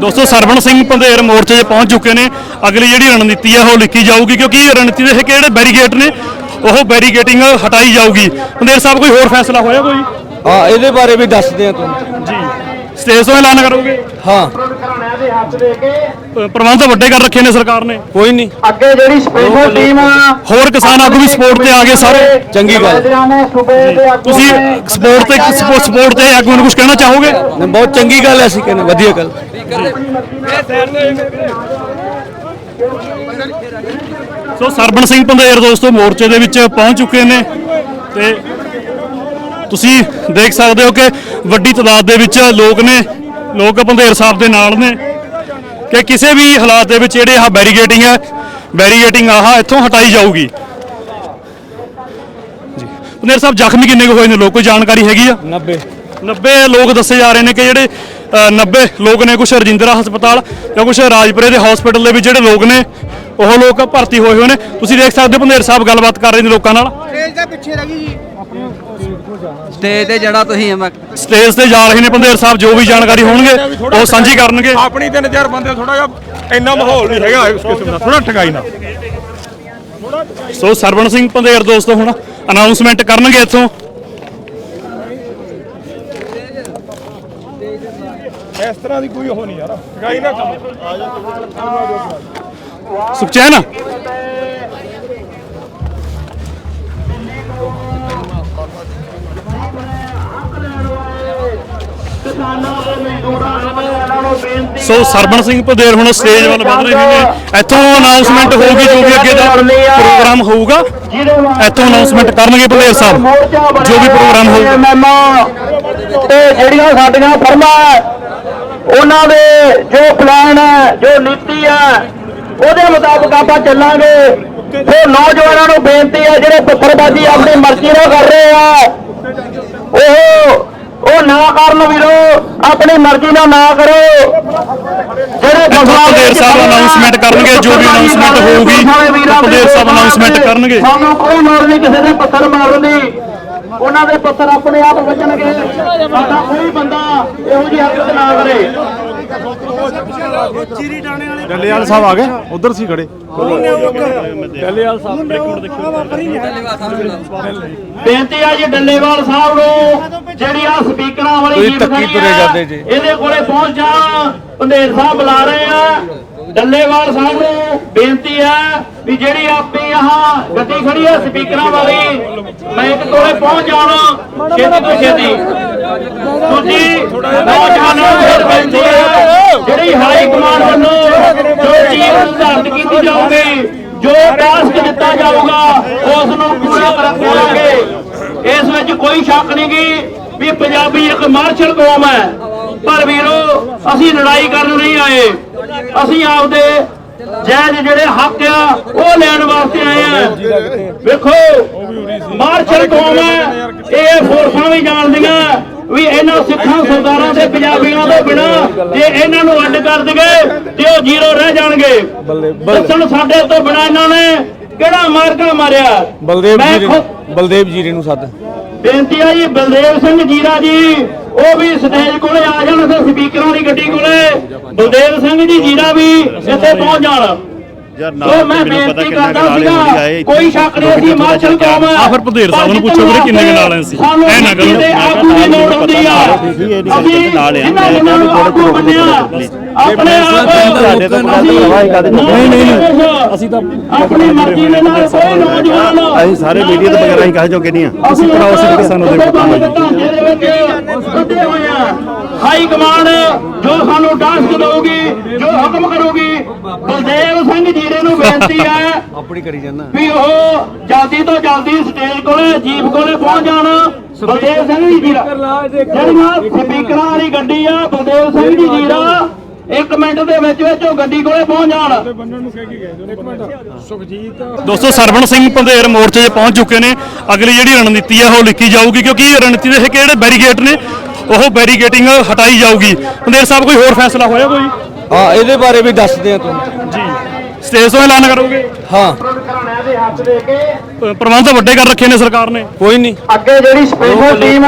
ਦੋਸਤੋ, ਸਰਵਣ ਸਿੰਘ ਪੰਧੇਰ ਮੋਰਚੇ 'ਤੇ ਪਹੁੰਚ ਚੁੱਕੇ ਨੇ। ਅਗਲੀ ਜਿਹੜੀ ਰਣਨੀਤੀ ਹੈ ਉਹ ਲਿਖੀ ਜਾਊਗੀ, ਕਿਉਂਕਿ ਰਣਨੀਤੀ ਦੇ ਜਿਹੜੇ ਬੈਰੀਗੇਟ ਨੇ, ਉਹ ਬੈਰੀਗੇਟਿੰਗ ਹਟਾਈ ਜਾਊਗੀ। ਪੰਧੇਰ ਸਾਹਿਬ, ਕੋਈ ਹੋਰ ਫੈਸਲਾ ਹੋਇਆ ਕੋਈ? ਹਾਂ, ਇਹਦੇ ਬਾਰੇ ਵੀ ਦੱਸਦੇ ਆ ਤੁਹਾਨੂੰ। ਸਟੇਜ ਤੋਂ ਐਲਾਨ ਕਰੋਗੇ? ਹਾਂ। ਪ- ਪ੍ਰਬੰਧ ਤਾਂ ਵੱਡੇ ਕਰ ਰੱਖੇ ਨੇ ਸਰਕਾਰ ਨੇ। ਕੋਈ ਨਹੀਂ। ਅੱਗੇ ਜਿਹੜੀ ਸਪੈਸ਼ਲ ਟੀਮ ਹੋਰ ਕਿਸਾਨ ਆਗੂ ਵੀ ਸਪੋਰਟ ਤੇ ਆ ਗਏ ਸਾਰੇ। ਚੰਗੀ ਗੱਲ। ਤੁਸੀਂ ਸਪੋਰਟ ਤੇ ਸਪੋਰਟ ਤੇ ਆਗੂ ਨੂੰ ਕੁਝ ਕਹਿਣਾ ਚਾਹੋਗੇ? ਨਹੀਂ, ਬਹੁਤ ਚੰਗੀ ਗੱਲ ਹੈ ਅਸੀਂ ਕਹਿੰਦੇ ਵਧੀਆ ਗੱਲ। ਸੋ ਸਰਬਣ ਸਿੰਘ ਪੰਧੇਰ ਦੋਸਤੋ ਮੋਰਚੇ ਦੇ ਵਿੱਚ ਪਹੁੰਚ ਚੁੱਕੇ ਨੇ ਤੇ ਤੁਸੀਂ ਦੇਖ ਸਕਦੇ ਹੋ ਕਿ ਵੱਡੀ ਤਾਦਾਦ ਦੇ ਵਿੱਚ ਲੋਕ ਨੇ ਲੋਕ ਪੰਧੇਰ ਸਾਹਿਬ ਦੇ ਨਾਲ ਨੇ ਕਿ ਕਿਸੇ ਵੀ ਹਾਲਾਤ ਦੇ ਵਿੱਚ ਜਿਹੜੇ ਆਹ ਬੈਰੀਗੇਟਿੰਗ ਹੈ ਬੈਰੀਗੇਟਿੰਗ ਆਹ ਇੱਥੋਂ ਹਟਾਈ ਜਾਊਗੀ। ਜੀ ਪੰਧੇਰ ਸਾਹਿਬ ਜ਼ਖਮੀ ਕਿੰਨੇ ਕੁ ਹੋਏ ਨੇ? ਲੋਕ ਕੋਈ ਜਾਣਕਾਰੀ ਹੈਗੀ ਆ? 90 90 ਲੋਕ ਦੱਸੇ ਜਾ ਰਹੇ ਨੇ ਕਿ ਜਿਹੜੇ ਅ, 90 ਲੋਕ ਨੇ ਕੁਝ ਰਜਿੰਦਰਾ ਹਸਪਤਾਲ ਜਾਂ ਕੁਝ ਰਾਜਪੁਰੇ ਦੇ ਹਸਪੀਟਲ ਦੇ ਵਿੱਚ ਜਿਹੜੇ ਲੋਕ ਨੇ ਉਹ ਲੋਕ ਭਰਤੀ ਹੋਏ ਹੋਏ ਨੇ। ਤੁਸੀਂ ਦੇਖ ਸਕਦੇ ਹੋ ਪੰਧੇਰ ਸਾਹਿਬ ਗੱਲਬਾਤ ਕਰ ਰਹੇ ਨੇ ਲੋਕਾਂ ਨਾਲ। ਸਟੇਜ ਤੇ ਜਿਹੜਾ ਤੁਸੀਂ ਮੈਂ ਸਟੇਜ ਤੇ ਜਾ ਰਹੇ ਨੇ ਪੰਧੇਰ ਸਾਹਿਬ ਜੋ ਵੀ ਜਾਣਕਾਰੀ ਹੋਣਗੇ ਉਹ ਸਾਂਝੀ ਕਰਨਗੇ। ਆਪਣੀ ਤਿੰਨ ਚਾਰ ਬੰਦੇ ਥੋੜਾ ਜਿਹਾ ਇੰਨਾ ਮਾਹੌਲ ਨਹੀਂ ਹੈਗਾ ਉਸ ਕਿਸਮ ਦਾ ਥੋੜਾ ਠਗਾਈ ਨਾ ਸੋ ਸਰਵਣ ਸਿੰਘ ਪੰਧੇਰ ਦੋਸਤੋ ਹੁਣ ਅਨਾਉਂਸਮੈਂਟ ਕਰਨਗੇ ਇੱਥੋਂ। ਇਸ ਤਰ੍ਹਾਂ ਦੀ ਕੋਈ ਉਹ ਨਹੀਂ ਯਾਰ ਠਗਾਈ ਨਾ ਕਰੋ। ਸੁਖਚੈਨ ਸੋ ਸਰਬਣ ਸਿੰਘ ਪੰਧੇਰ ਹੁਣ ਸਟੇਜ ਵੱਲ ਵਧ ਰਹੇ ਨੇ। ਇੱਥੋਂ ਅਨਾਉਂਸਮੈਂਟ ਹੋਊਗੀ ਜੋ ਵੀ ਅੱਗੇ ਦਾ ਪ੍ਰੋਗਰਾਮ ਹੋਊਗਾ। ਇੱਥੋਂ ਅਨਾਉਂਸਮੈਂਟ ਕਰਨਗੇ ਪੰਧੇਰ ਸਾਹਿਬ ਜੋ ਵੀ ਪ੍ਰੋਗਰਾਮ ਹੋਊਗਾ ਤੇ ਜਿਹੜੀਆਂ ਸਾਡੀਆਂ ਫਰਮਾਂ ਹੈ, ਉਹਨਾਂ ਦੇ ਜੋ ਪਲਾਨ ਹੈ ਜੋ ਨੀਤੀ ਹੈ ਉਹਦੇ ਮੁਤਾਬਕ ਆਪਾਂ ਚੱਲਾਂਗੇ। ਉਹ ਨੌਜਵਾਨਾਂ ਨੂੰ ਬੇਨਤੀ ਹੈ ਜਿਹੜੇ ਪੱਥਰਬਾਜ਼ੀ ਆਪਣੀ ਮਰਜ਼ੀ ਨਾਲ ਕਰ ਰਹੇ ਆ ਉਹ ਉਹ ਨਾ ਕਰਨ ਵੀਰੋ ਆਪਣੀ ਮਰਜ਼ੀ ਨਾਲ ਨਾ ਕਰੋ। ਜਿਹੜੇ ਵਿੱਚ ਸਾਹਿਬ announcement ਕਰਨਗੇ, ਜੋ ਵੀ announcement ਹੋਊਗੀ, ਪੰਧੇਰ ਸਾਹਿਬ announcement ਕਰਨਗੇ। ਸਾਨੂੰ ਕੋਈ ਲੋੜ ਨਹੀਂ ਕਿਸੇ ਦੇ ਪੱਥਰ ਮਾਰਨ ਦੀ। ਉਹਨਾਂ ਦੇ ਪੱਥਰ ਆਪਣੇ ਆਪ ਵੱਜਣਗੇ। ਸਾਡਾ ਕੋਈ ਬੰਦਾ ਇਹੋ ਜਿਹੀ ਹਰਕਤ ਨਾ ਕਰੇ। ਡੱਲੇਵਾਲ ਸਾਹਿਬ ਆ ਗਏ? ਉਧਰ ਸੀ ਖੜੇ। ਬੇਨਤੀ ਆ ਜੀ ਡੱਲੇਵਾਲ ਸਾਹਿਬ ਨੂੰ ਜਿਹੜੀ ਆ ਸਪੀਕਰਾਂ ਵਾਲੀ ਜੀਪ ਖੜੀ ਆ, ਜੀ। ਇਹਦੇ ਕੋਲੇ ਪਹੁੰਚ ਜਾਣ ਪੰਧੇਰ ਸਾਹਿਬ ਬੁਲਾ ਰਹੇ ਆ। ਡੱਲੇਵਾਲ ਸਾਹਿਬ ਨੂੰ ਬੇਨਤੀ ਹੈ ਵੀ ਜਿਹੜੀ ਆਪਣੀ ਆਹ ਗੱਡੀ ਖੜੀ ਆ ਸਪੀਕਰਾਂ ਵਾਲੀ ਮੈਕ ਕੋਲੇ ਪਹੁੰਚ ਜਾਣ ਛੇਤੀ ਤੋਂ ਛੇਤੀ। ਤੁਸੀਂ ਨੌਜਵਾਨਾਂ ਨੂੰ ਬੇਨਤੀ ਹੈ ਜਿਹੜੀ ਹਾਈ ਕਮਾਂਡ ਵੱਲੋਂ ਜੋ ਚੀਜ਼ ਨਿਰਧਾਰਿਤ ਕੀਤੀ ਜਾਊਗੀ, ਜੋ ਟਾਸਕ ਦਿੱਤਾ ਜਾਊਗਾ ਉਸ ਨੂੰ ਪੂਰਾ ਕਰਾਂਗੇ ਇਸ ਵਿੱਚ ਕੋਈ ਸ਼ੱਕ ਨਹੀਂ ਗੀ ਵੀ ਪੰਜਾਬੀ ਇੱਕ ਮਾਰਸ਼ਲ ਕੌਮ ਹੈ। ਪਰ ਵੀਰੋ, ਅਸੀਂ ਲੜਾਈ ਕਰਨ ਨਹੀਂ ਆਏ। ਅਸੀਂ ਆਪਦੇ ਜੈਜ ਜਿਹੜੇ ਹੱਕ ਆ, ਉਹ ਲੈਣ ਵਾਸਤੇ ਆਏ ਆ। ਵੇਖੋ ਮਾਰਸ਼ਲ ਕੌਮ ਹੈ, ਇਹ ਫੋਰਸਾਂ ਵੀ ਜਾਣਦੀਆਂ। ਵੀ ਇਹਨਾਂ ਸਿੱਖਾਂ ਸਰਦਾਰਾਂ ਦੇ ਪੰਜਾਬੀਆਂ ਤੋਂ ਬਿਨਾ ਜੇ ਇਹਨਾਂ ਨੂੰ ਅੱਡ ਕਰ ਦਈਏ ਤੇ ਉਹ ਜ਼ੀਰੋ ਰਹਿ ਜਾਣਗੇ। ਦੱਸਣ ਸਾਡੇ ਤੋਂ ਬਿਨਾ ਇਹਨਾਂ ਨੇ ਕਿਹੜਾ ਮਾਰਕਾ ਮਾਰਿਆ? ਬਲਦੇਵ ਜੀ ਬਲਦੇਵ ਜੀ ਨੂੰ ਸੱਦ। ਬੇਨਤੀ ਹੈ ਜੀ ਬਲਦੇਵ ਸਿੰਘ ਜੀਰਾ ਜੀ ਉਹ ਵੀ ਸਟੇਜ ਕੋਲੇ ਆ ਜਾਣ ਤੇ ਸਪੀਕਰਾਂ ਦੀ ਗੱਡੀ ਕੋਲੇ। ਬਲਦੇਵ ਸਿੰਘ ਜੀ ਜੀਰਾ ਵੀ ਇੱਥੇ ਪਹੁੰਚ ਜਾਣ। ਯਾਰ ਉਹ ਮੈਂ ਬੇਨਤੀ ਕਰਦਾ ਸੀਗਾ ਕੋਈ ਸ਼ੱਕ ਨਹੀਂ ਕੌਮ ਆ। ਫਿਰ ਭੁਦੇਰ ਸਾਹਿਬ ਨੂੰ ਪੁੱਛੋ ਵੀਰੇ ਕਿੰਨੇ ਕੁ ਨਾਲ ਆਏ ਸੀ? ਐ ਨਾ ਕਰੋ। ਕਿਸੇ ਆਗੂ ਦੀ ਲੋੜ ਹੁੰਦੀ ਆ। ਅਸੀਂ ਨਾਲ ਆ। ਜਿਨ੍ਹਾਂ ਜਿਨ੍ਹਾਂ ਨੂੰ ਆਗੂ ਬੰਨਿਆ। ਆਪਣੇ ਆਪ ਸਾਡੇ ਤੋਂ ਬੜਾ ਅਸੀਂ- ਪ੍ਰਵਾਹ ਕਰਦੇ ਨਹੀਂ ਨਹੀਂ ਨਹੀਂ ਅਸੀਂ ਤਾਂ ਆਪਣੀ ਮਰਜ਼ੀ ਦੇ ਨਾਲ ਕੋਈ ਨੌਜਵਾਨ ਅਸੀਂ ਸਾਰੇ ਮੀਡੀਆ ਦੇ ਬਗੈਰ ਅਸੀਂ ਕਾਹ ਜੋਗੇ ਨਹੀਂ ਆ। ਅਸੀਂ ਸਾਨੂੰ ਦੇ ਹਾਈ ਕਮਾਂਡ ਜੋ ਸਾਨੂੰ ਟਾਸਕ ਦਊਗੀ ਜੋ ਹੁਕਮ ਕਰੂਗੀ ਬਲਦੇਵ ਸਿੰਘ ਜੀਰੇ ਨੂੰ ਬੇਨਤੀ ਹੈ ਆਪਣੀ ਕਰੀ ਜਾਂਦਾ। ਵੀ ਉਹ ਜਲਦੀ ਤੋਂ ਜਲਦੀ ਸਟੇਜ ਕੋਲੇ ਜੀਪ ਕੋਲੇ ਪਹੁੰਚ ਜਾਣ। ਬਲਦੇਵ ਸਿੰਘ ਜੀ ਜੀਰਾ ਜਿਹੜੀਆਂ ਸਪੀਕਰਾਂ ਵਾਲੀ ਗੱਡੀ ਆ ਬਲਦੇਵ ਸਿੰਘ ਜੀ ਜੀਰਾ ਇੱਕ ਮਿੰਟ ਦੇ ਵਿੱਚ ਵਿੱਚ ਉਹ ਗੱਡੀ ਕੋਲੇ ਪਹੁੰਚ ਜਾਣ। ਦੋਸਤੋ ਸਰਵਣ ਸਿੰਘ ਪੰਧੇਰ ਮੋਰਚੇ 'ਤੇ ਪਹੁੰਚ ਚੁੱਕੇ ਨੇ। ਅਗਲੀ ਜਿਹੜੀ ਰਣਨੀਤੀ ਹੈ ਉਹ ਲਿਖੀ ਜਾਊਗੀ ਕਿਉਂਕਿ ਇਹ ਰਣਨੀਤੀ ਦੇ ਕਿ ਜਿਹੜੇ ਬੈਰੀਗੇਟ ਨੇ? ਉਹ ਬੈਰੀਗੇਟਿੰਗ ਹਟਾਈ ਜਾਊਗੀ। ਪੰਧੇਰ ਸਾਹਿਬ ਕੋਈ ਹੋਰ ਫੈਸਲਾ ਹੋਇਆ ਕੋਈ? ਹਾਂ ਇਹਦੇ ਬਾਰੇ ਵੀ ਦੱਸਦੇ ਆ ਤੁਹਾਨੂੰ ਜੀ। ਸਟੇਜ ਤੋਂ ਐਲਾਨ ਕਰੋਗੇ? ਹਾਂ। ਪ੍ਰਬੰਧ ਵੱਡੇ ਕਰ ਰੱਖੇ ਨੇ ਸਰਕਾਰ ਨੇ। ਕੋਈ ਨਹੀਂ। ਅੱਗੇ ਜਿਹੜੀ ਸਪੈਸ਼ਲ ਟੀਮ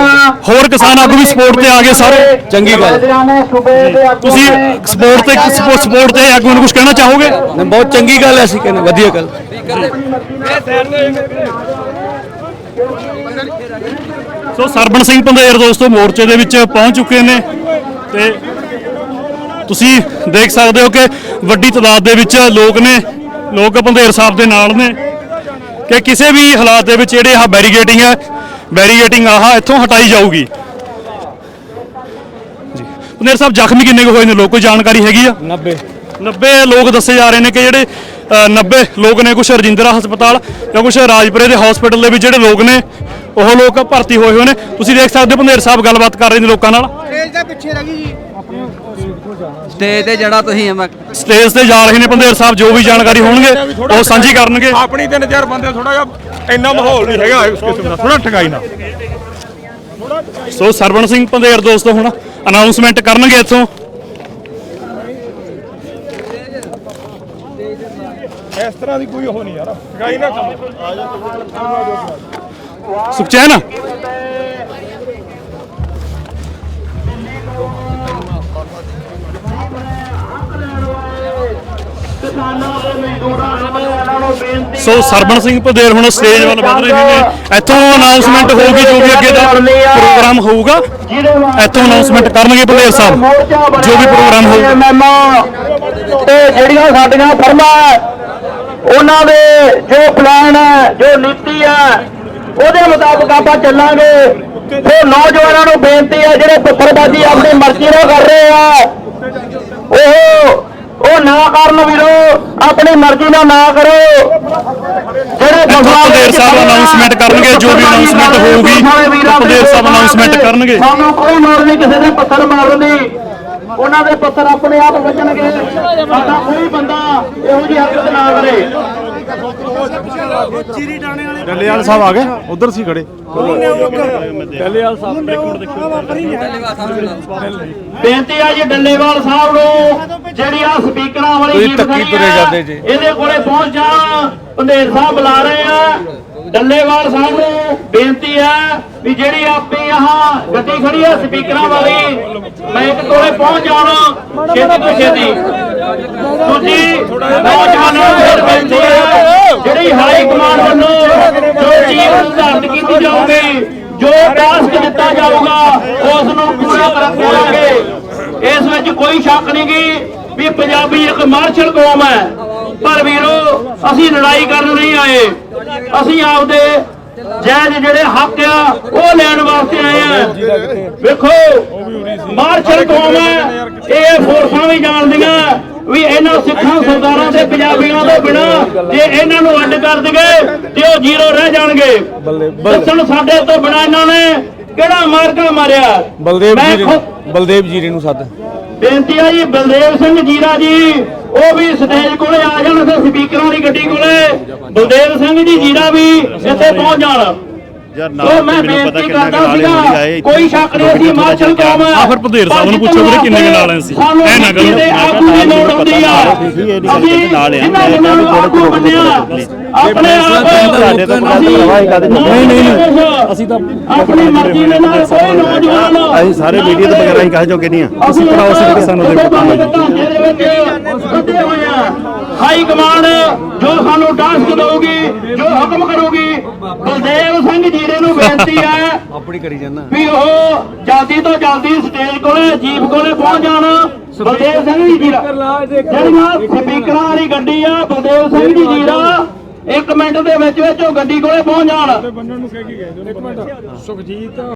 ਹੋਰ ਕਿਸਾਨ ਆਗੂ ਵੀ ਸਪੋਰਟ ਤੇ ਆ ਗਏ ਸਾਰੇ। ਚੰਗੀ ਗੱਲ। ਤੁਸੀਂ ਸਪੋਰਟ ਤੇ ਸਪੋਰਟ ਤੇ ਆਗੂਆਂ ਨੂੰ ਕੁਝ ਕਹਿਣਾ ਚਾਹੋਗੇ? ਬਹੁਤ ਚੰਗੀ ਗੱਲ ਹੈ ਅਸੀਂ ਕਹਿੰਦੇ ਵਧੀਆ ਗੱਲ। ਸੋ ਸਰਬਣ ਸਿੰਘ ਪੰਧੇਰ ਦੋਸਤੋ ਮੋਰਚੇ ਦੇ ਵਿੱਚ ਪਹੁੰਚ ਚੁੱਕੇ ਨੇ ਤੇ ਤੁਸੀਂ ਦੇਖ ਸਕਦੇ ਹੋ ਕਿ ਵੱਡੀ ਤਾਦਾਦ ਦੇ ਵਿੱਚ ਲੋਕ ਨੇ ਲੋਕ ਪੰਧੇਰ ਸਾਹਿਬ ਦੇ ਨਾਲ ਨੇ ਕਿ ਕਿਸੇ ਵੀ ਹਾਲਾਤ ਦੇ ਵਿੱਚ ਜਿਹੜੇ ਆਹ ਬੈਰੀਗੇਟਿੰਗ ਹੈ ਬੈਰੀਗੇਟਿੰਗ ਆਹ ਇੱਥੋਂ ਹਟਾਈ ਜਾਊਗੀ। ਜੀ ਪੰਧੇਰ ਸਾਹਿਬ ਜ਼ਖਮੀ ਕਿੰਨੇ ਕੁ ਹੋਏ ਨੇ? ਲੋਕ ਕੋਈ ਜਾਣਕਾਰੀ ਹੈਗੀ ਆ? 90 90 ਲੋਕ ਦੱਸੇ ਜਾ ਰਹੇ ਨੇ ਕਿ ਜਿਹੜੇ ਅ, 90 ਲੋਕ ਨੇ ਕੁਝ ਰਜਿੰਦਰਾ ਹਸਪਤਾਲ ਜਾਂ ਕੁਝ ਰਾਜਪੁਰੇ ਦੇ ਹਸਪੀਟਲ ਦੇ ਵਿੱਚ ਜਿਹੜੇ ਲੋਕ ਨੇ ਉਹ ਲੋਕ ਭਰਤੀ ਹੋਏ ਹੋਏ ਨੇ। ਤੁਸੀਂ ਦੇਖ ਸਕਦੇ ਹੋ ਪੰਧੇਰ ਸਾਹਿਬ ਗੱਲਬਾਤ ਕਰ ਰਹੇ ਨੇ ਲੋਕਾਂ ਨਾਲ। ਸਟੇਜ ਤੇ ਜਿਹੜਾ ਤੁਸੀਂ ਸਟੇਜ ਤੇ ਜਾ ਰਹੇ ਨੇ ਪੰਧੇਰ ਸਾਹਿਬ ਜੋ ਵੀ ਜਾਣਕਾਰੀ ਹੋਣਗੇ ਉਹ ਸਾਂਝੀ ਕਰਨਗੇ। ਆਪਣੀ ਤਿੰਨ ਚਾਰ ਬੰਦੇ ਥੋੜਾ ਜਿਹਾ ਇੰਨਾ ਮਾਹੌਲ ਨਹੀਂ ਹੈਗਾ ਇਸ ਕਿਸਮ ਦਾ ਥੋੜਾ ਠਗਾਈ ਨਾ ਸੋ ਸਰਵਣ ਸਿੰਘ ਪੰਧੇਰ ਦੋਸਤੋ ਹੁਣ ਅਨਾਉਂਸਮੈਂਟ ਕਰਨਗੇ ਇੱਥੋਂ। ਇਸ ਤਰ੍ਹਾਂ ਦੀ ਕੋਈ ਉਹ ਨਹੀਂ ਯਾਰ ਠਗਾਈ ਨਾ ਕਰੋ। ਸੁਖਚੈਨ? ਸੋ ਸਰਵਣ ਸਿੰਘ ਪੰਧੇਰ ਹੁਣ ਸਟੇਜ ਵੱਲ ਵਧ ਰਹੇ ਨੇ ਇੱਥੋਂ ਅਨਾਉਂਸਮੈਂਟ ਹੋਊਗੀ ਜੋ ਵੀ ਅੱਗੇ ਦਾ ਪ੍ਰੋਗਰਾਮ ਹੋਊਗਾ। ਇੱਥੋਂ ਅਨਾਉਂਸਮੈਂਟ ਕਰਨਗੇ ਪੰਧੇਰ ਸਾਹਿਬ। ਜੋ ਵੀ ਪ੍ਰੋਗਰਾਮ ਹੋਊਗਾ ਤੇ ਜਿਹੜੀਆਂ ਸਾਡੀਆਂ ਫਰਮਾਂ ਹੈ, ਉਹਨਾਂ ਦੇ ਜੋ ਪਲਾਨ ਹੈ ਜੋ ਨੀਤੀ ਹੈ ਉਹਦੇ ਮੁਤਾਬਕ ਆਪਾਂ ਚੱਲਾਂਗੇ। ਸੋ ਨੌਜਵਾਨਾਂ ਨੂੰ ਬੇਨਤੀ ਹੈ ਜਿਹੜੇ ਪੱਥਰਬਾਜ਼ੀ ਆਪਣੀ ਮਰਜ਼ੀ ਨਾਲ ਕਰ ਰਹੇ ਆ ਉਹ ਉਹ ਨਾ ਕਰਨ ਵੀਰੋ ਆਪਣੀ ਮਰਜ਼ੀ ਨਾਲ ਨਾ ਕਰੋ। ਜਿਹੜੇ ਪੰਧੇਰ ਸਾਹਿਬ announcement ਕਰਨਗੇ, ਜੋ ਵੀ announcement ਹੋਊਗੀ, ਪੰਧੇਰ ਸਾਹਿਬ announcement ਕਰਨਗੇ। ਸਾਨੂੰ ਕੋਈ ਲੋੜ ਨਹੀਂ ਕਿਸੇ ਦੇ ਪੱਥਰ ਮਾਰਨ ਦੀ। ਉਹਨਾਂ ਦੇ ਪੱਥਰ ਆਪਣੇ ਆਪ ਵੱਜਣਗੇ। ਸਾਡਾ ਕੋਈ ਬੰਦਾ ਇਹੋ ਜਿਹੀ ਹਰਕਤ ਨਾ ਕਰੇ। ਡੱਲੇਵਾਲ ਸਾਹਿਬ ਆ ਗਏ। ਉਧਰ ਸੀ ਖੜੇ। ਬੇਨਤੀ ਆ ਜੀ ਡੱਲੇਵਾਲ ਸਾਹਿਬ ਨੂੰ ਜਿਹੜੀ ਆ ਸਪੀਕਰਾਂ ਵਾਲੀ ਜੀਪ ਖੜੀ ਆ, ਜਾਂਦੇ ਜੀ। ਇਹਦੇ ਕੋਲੇ ਪਹੁੰਚ ਜਾਣ ਪੰਧੇਰ ਸਾਹਿਬ ਬੁਲਾ ਰਹੇ ਆ। ਡੱਲੇਵਾਲ ਸਾਹਿਬ ਨੂੰ ਬੇਨਤੀ ਹੈ ਵੀ ਜਿਹੜੀ ਆਪਣੀ ਆਹ ਗੱਡੀ ਖੜੀ ਆ ਸਪੀਕਰਾਂ ਵਾਲੀ ਮਾਈਕ ਕੋਲੇ ਪਹੁੰਚ ਜਾਣ ਛੇਤੀ ਤੋਂ ਛੇਤੀ। ਦੂਜੀ ਨੌਜਵਾਨਾਂ ਨੂੰ ਫਿਰ ਬੇਨਤੀ ਹੈ ਜਿਹੜੀ ਹਾਈ ਕਮਾਂਡ ਵੱਲੋਂ ਜੋ ਚੀਜ਼ ਨਿਰਧਾਰਿਤ ਕੀਤੀ ਜਾਊਗੀ, ਜੋ ਟਾਸਕ ਦਿੱਤਾ ਜਾਊਗਾ ਉਸ ਨੂੰ ਪੂਰਾ ਕਰਾਂਗੇ ਇਸ ਵਿੱਚ ਕੋਈ ਸ਼ੱਕ ਨਹੀਂ ਗੀ ਵੀ ਪੰਜਾਬੀ ਇੱਕ ਮਾਰਸ਼ਲ ਕੌਮ ਹੈ। ਪਰ ਵੀਰੋ, ਅਸੀਂ ਲੜਾਈ ਕਰਨ ਨਹੀਂ ਆਏ। ਅਸੀਂ ਆਪਦੇ ਜੈਜ ਜਿਹੜੇ ਹੱਕ ਆ, ਉਹ ਲੈਣ ਵਾਸਤੇ ਆਏ ਆ। ਵੇਖੋ ਮਾਰਸ਼ਲ ਕੌਮ ਹੈ, ਇਹ ਫੋਰਸਾਂ ਵੀ ਜਾਣਦੀਆਂ। ਵੀ ਇਹਨਾਂ ਸਿੱਖਾਂ ਸਰਦਾਰਾਂ ਤੇ ਪੰਜਾਬੀਆਂ ਤੋਂ ਬਿਨਾ ਜੇ ਇਹਨਾਂ ਨੂੰ ਅੱਡ ਕਰ ਦਗੇ ਤੇ ਉਹ ਜ਼ੀਰੋ ਰਹਿ ਜਾਣਗੇ। ਦੱਸਣ ਸਾਡੇ ਤੋਂ ਬਿਨਾ ਇਹਨਾਂ ਨੇ ਕਿਹੜਾ ਮਾਰਕਾ ਮਾਰਿਆ? ਬਲਦੇਵ ਜੀ ਬਲਦੇਵ ਜੀ ਨੂੰ ਸੱਦ। ਬੇਨਤੀ ਆ ਜੀ ਬਲਦੇਵ ਸਿੰਘ ਜੀਰਾ ਜੀ ਉਹ ਵੀ ਸਟੇਜ ਕੋਲੇ ਆ ਜਾਣ ਤੇ ਸਪੀਕਰਾਂ ਦੀ ਗੱਡੀ ਕੋਲੇ। ਬਲਦੇਵ ਸਿੰਘ ਜੀ ਜੀਰਾ ਵੀ ਇੱਥੇ ਪਹੁੰਚ ਜਾਣ। ਯਾਰ ਉਹ ਨਾਲ ਮੈਂ ਮੈਨੂੰ ਪਤਾ ਬੇਨਤੀ ਕਿੰਨਾ ਕਰਦਾ ਨਾਲੇ ਹੋਣੀ ਸੀਗਾ ਆਏ। ਕੋਈ ਸ਼ੱਕ ਨਹੀਂ ਅਸੀਂ ਮਾਰਸ਼ਲ ਕੌਮ ਹੈ ਆ ਫਿਰ ਭਦੇਰ ਸਾਹਿਬ ਨੂੰ ਪੁੱਛੋ ਵੀਰੇ ਕਿੰਨੇ ਕੁ ਨਾਲ ਆਏ ਸੀ। ਸਾਨੂੰ ਐ ਨਾ ਕਰੋ। ਇਹਦੇ ਆਗੂ ਦੀ ਲੋੜ ਹੁੰਦੀ ਆ। ਅਸੀਂ ਨਾਲ ਆ। ਜਿਨ੍ਹਾਂ ਜਿਨ੍ਹਾਂ ਨੂੰ ਆਗੂ ਬੰਨਿਆ ਆਪਣੇ ਆਪ ਸਾਡੇ ਤੋਂ ਪਤਾ ਅਸੀਂ- ਪ੍ਰਵਾਹ ਹੀ ਕਾਹਦੇ ਚ? ਨਹੀਂ ਨਹੀਂ ਅਸੀਂ ਤਾਂ ਆਪਣੀ ਮਰਜ਼ੀ ਦੇ ਨਾਲ ਕੋਈ ਨੌਜਵਾਨ ਅਸੀਂ ਸਾਰੇ ਮੀਡੀਆ ਤੋਂ ਬਗੈਰ ਅਸੀਂ ਕਹੇ ਜੋਗੇ ਨਹੀਂ ਆ। ਅਸੀਂ ਭਰਾਓ ਸਿੱਖ ਕਿਸਾਨਾਂ ਦੇ ਬੰਦ ਢਾਂਚੇ ਦੇ ਵਿੱਚ ਕੱਢੇ ਹੋਏ ਆ। ਹਾਈ ਕਮਾਂਡ ਜੋ ਸਾਨੂੰ ਟਾਸਕ ਦਊਗੀ ਜੋ ਹੁਕਮ ਕਰੂਗੀ ਬਲਦੇਵ ਸਿੰਘ ਜੀਰੇ ਨੂੰ ਬੇਨਤੀ ਹੈ ਆਪਣੀ ਕਰੀ ਜਾਂਦਾ। ਵੀ ਉਹ ਜਲਦੀ ਤੋਂ ਜਲਦੀ ਸਟੇਜ ਕੋਲੇ ਜੀਪ ਕੋਲੇ ਪਹੁੰਚ ਜਾਣ। ਬਲਦੇਵ ਸਿੰਘ ਜੀ ਜੀਰਾ ਜਿਹੜੀਆਂ ਸਪੀਕਰਾਂ ਵਾਲੀ ਗੱਡੀ ਆ ਬਲਦੇਵ ਸਿੰਘ ਜੀ ਜੀਰਾ ਇੱਕ ਮਿੰਟ ਦੇ ਵਿੱਚ ਵਿੱਚ ਉਹ ਗੱਡੀ ਕੋਲੇ ਪਹੁੰਚ ਜਾਣ।